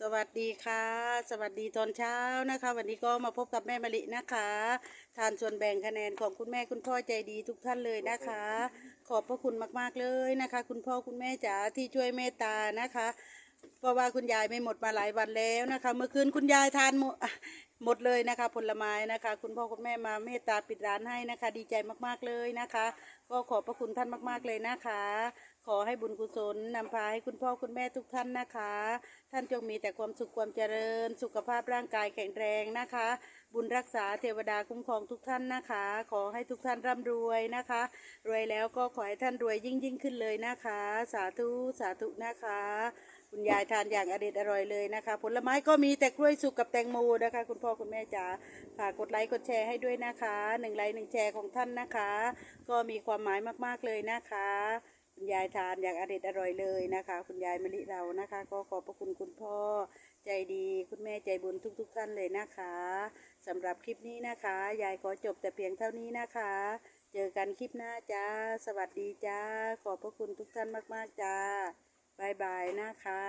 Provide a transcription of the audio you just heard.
สวัสดีค่ะ สวัสดีตอนเช้านะคะ วันนี้ก็มาพบกับแม่มะลินะคะ ทานส่วนแบ่งคะแนนของคุณแม่คุณพ่อใจดีทุกท่านเลยนะคะ ขอบพระคุณมากๆเลยนะคะ คุณพ่อคุณแม่จ๋าที่ช่วยเมตตานะคะเพราะว่าคุณยายไม่หมดมาหลายวันแล้วนะคะ เมื่อคืนคุณยายทานหมดหมดเลยนะคะ ผลไม้นะคะ คุณพ่อคุณแม่มาเมตตาปิดร้านให้นะคะ ดีใจมากๆเลยนะคะ ก็ขอบพระคุณท่านมาก ๆเลยนะคะขอให้บุญกุศลนำพาให้คุณพ่อคุณแม่ทุกท่านนะคะ ท่านจงมีแต่ความสุขความเจริญ สุขภาพร่างกายแข็งแรงนะคะ บุญรักษาเทวดาคุ้มครองทุกท่านนะคะ ขอให้ทุกท่านร่ำรวยนะคะ รวยแล้วก็ขอให้ท่านรวยยิ่งยิ่งขึ้นเลยนะคะ สาธุสาธุนะคะ คุณยายทานอย่างอเด็ดอร่อยเลยนะคะ ผลไม้ก็มีแต่กล้วยสุกกับแตงโมนะคะ คุณพ่อคุณแม่จ๋าฝากกดไลค์กดแชร์ให้ด้วยนะคะหนึ่งไลค์หนึ่งแชร์ของท่านนะคะ ก็มีความหมายมากๆเลยนะคะ คุณยายทานอย่างอร่อยอร่อยเลยนะคะ คุณยายมะลิเรานะคะ ก็ขอบพระคุณคุณพ่อใจดี คุณแม่ใจบุญทุกๆท่านเลยนะคะสำหรับคลิปนี้นะคะ ยายขอจบแต่เพียงเท่านี้นะคะ เจอกันคลิปหน้าจ้า สวัสดีจ้า ขอบพระคุณทุกท่านมากๆจ้าบายบายนะคะ